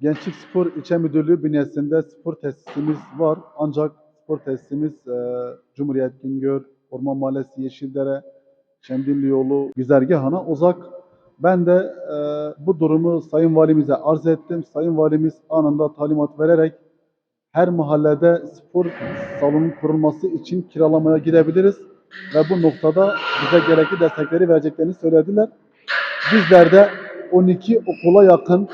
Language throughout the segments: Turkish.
Gençlik Spor İlçe Müdürlüğü bünyesinde spor tesisimiz var. Ancak spor tesisimiz e, Cumhuriyet Güngör, Orman Mahallesi, Yeşildere, Şemdinli Yolu güzergahına uzak. Ben de e, bu durumu Sayın Valimize arz ettim. Sayın Valimiz anında talimat vererek her mahallede spor salonun kurulması için kiralamaya girebiliriz. Ve bu noktada bize gerekli destekleri vereceklerini söylediler. Bizler de 12 okula yakın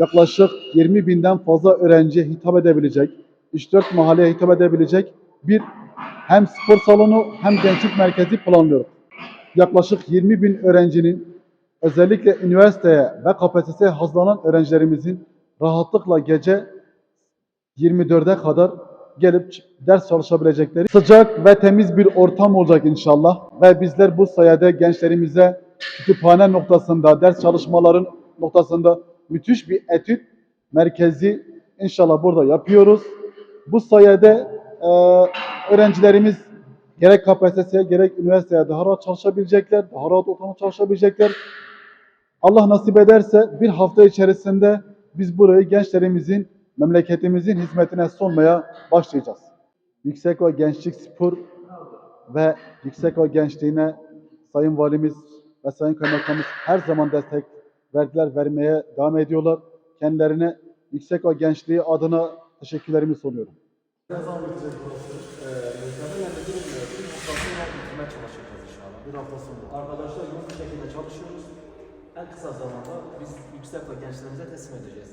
yaklaşık 20 binden fazla öğrenciye hitap edebilecek, 3-4 mahalleye hitap edebilecek bir hem spor salonu hem gençlik merkezi planlıyoruz. Yaklaşık 20 bin öğrencinin özellikle üniversiteye ve KPSS'ye hazırlanan öğrencilerimizin rahatlıkla gece 24'e kadar gelip ders çalışabilecekleri sıcak ve temiz bir ortam olacak inşallah. Ve bizler bu sayede gençlerimize kütüphane noktasında, ders çalışmaların noktasında müthiş bir etüt merkezi inşallah burada yapıyoruz. Bu sayede e, öğrencilerimiz gerek KPSS'ye gerek üniversiteye daha rahat çalışabilecekler, daha rahat ortamda çalışabilecekler. Allah nasip ederse bir hafta içerisinde biz burayı gençlerimizin, memleketimizin hizmetine sunmaya başlayacağız. Yüksek ve Gençlik Spor ve Yüksek ve Gençliğine Sayın Valimiz ve Sayın Kaymakamımız her zaman destek verdiler, vermeye devam ediyorlar. Kendilerine Yüksek ve Gençliği adına teşekkürlerimi sunuyorum. Ne zaman bitecek burası? Ee, yani bilmiyorum. Bir haftasıyla bitirmeye çalışacağız inşallah. Bir hafta sonra. Arkadaşlar yoğun bir şekilde çalışıyoruz. En kısa zamanda biz yüksek ve gençlerimize teslim edeceğiz.